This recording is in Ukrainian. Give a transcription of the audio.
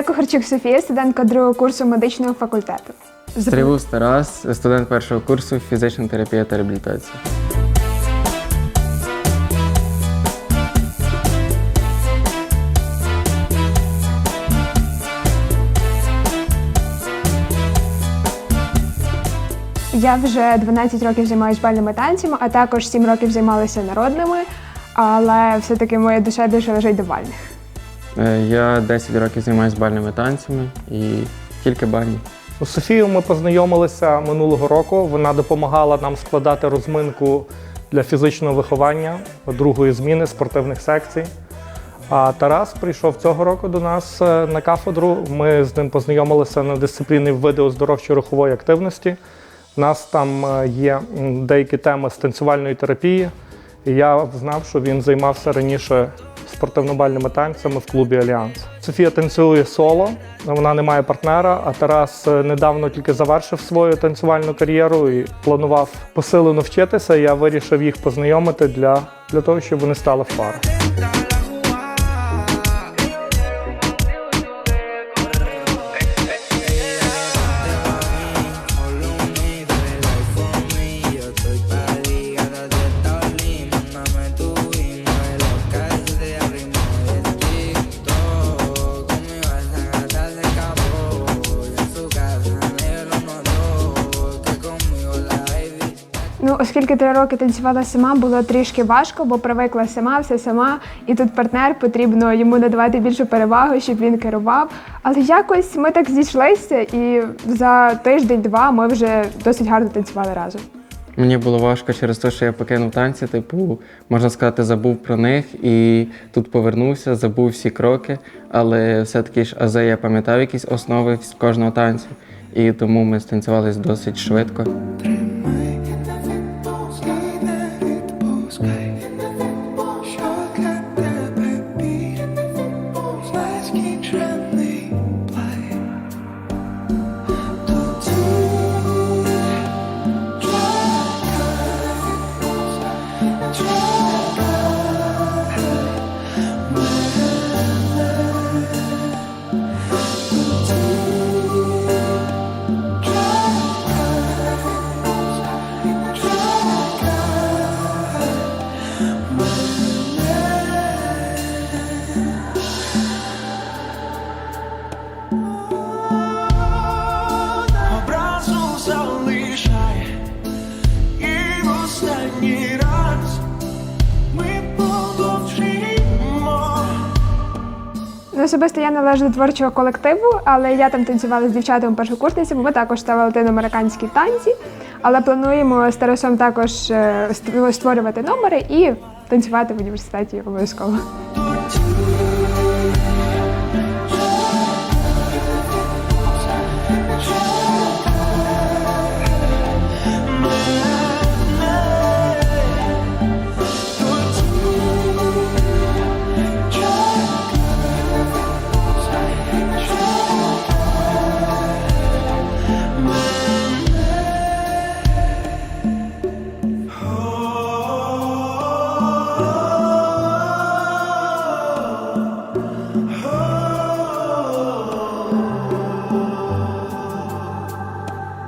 Я Кухарчук Софія, студентка другого курсу медичного факультету. Стрибус Тарас, студент першого курсу фізична терапія та реабілітація. Я вже 12 років займаюся бальними танцями, а також 7 років займалася народними, але все-таки моя душа більше лежить до бальних. Е, Я 10 років займаюся бальними танцями і тільки бальні. З Софією ми познайомилися минулого року. Вона допомагала нам складати розминку для фізичного виховання другої зміни спортивних секцій. А Тарас прийшов цього року до нас е, на кафедру. Ми з ним познайомилися на дисципліні види оздоровчої рухової активності. У нас там е, є деякі теми з танцювальної терапії. Я знав, що він займався раніше спортивно-бальними танцями в клубі Альянс. Софія танцює соло, вона не має партнера, а Тарас недавно тільки завершив свою танцювальну кар'єру і планував посилено вчитися. Я вирішив їх познайомити для, для того, щоб вони стали в пару. Ну, оскільки три роки танцювала сама, було трішки важко, бо привикла сама, все сама, і тут партнер потрібно йому надавати більшу перевагу, щоб він керував. Але якось ми так зійшлися, і за тиждень-два ми вже досить гарно танцювали разом. Мені було важко через те, що я покинув танці, типу, можна сказати, забув про них і тут повернувся, забув всі кроки, але все-таки ж азе я пам'ятав якісь основи з кожного танцю, і тому ми станцювали досить швидко. Ну, особисто я належу до творчого колективу, але я там танцювала з дівчатами першокурсницями. Ми також ставили латиноамериканські танці, але плануємо з Тарасом також е, створювати номери і танцювати в університеті обов'язково.